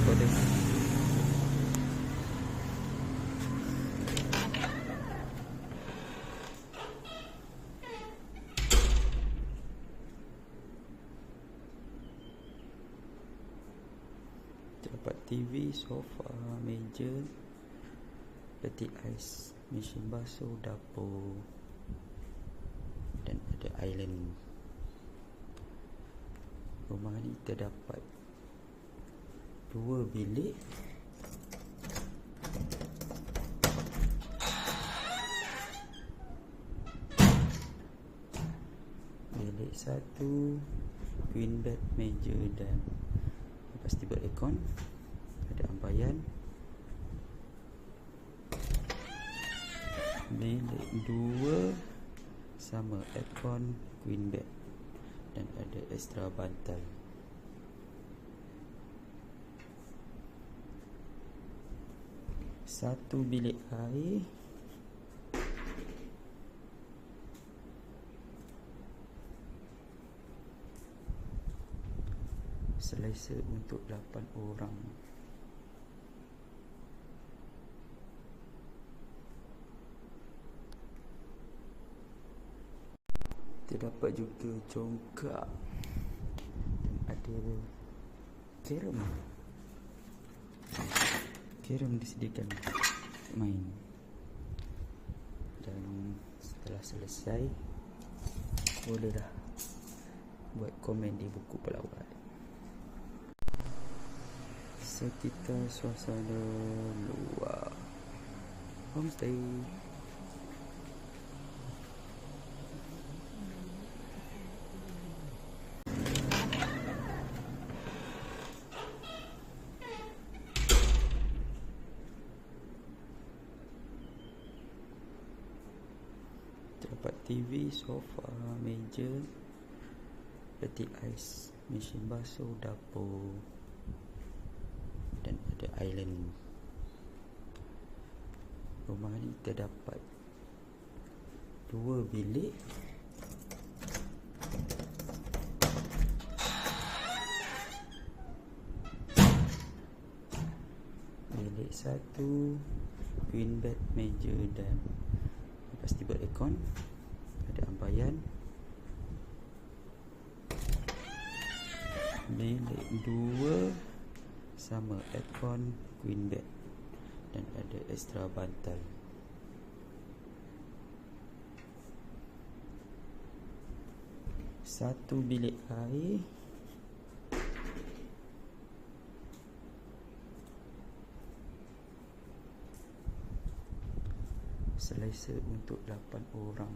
recording Dapat TV, sofa, meja Peti ais Mesin basuh, dapur Dan ada island. Rumah ni kita dapat Dua bilik. Bilik satu Queen bed, meja dan Pasti beraircon Ada ampayan Bilik dua Sama aircon Queen bed Dan ada extra bantal Satu bilik air. Selesa untuk 8 orang. Terdapat juga congkak Dan ada Kerem Kerem disediakan untuk main. Dan setelah selesai Bolehlah Buat komen di buku pelawat. Sekitar suasana luar. Homestay Terdapat TV, sofa, meja Peti ais Mesin basuh, dapur Dan ada island. Rumah ni kita dapat Dua bilik. Bilik satu Queen bed, meja dan Pasti beraircon Ada ampayan Bilik dua Sama aircon Queen bed Dan ada extra bantal. Satu bilik air Selesa untuk 8 orang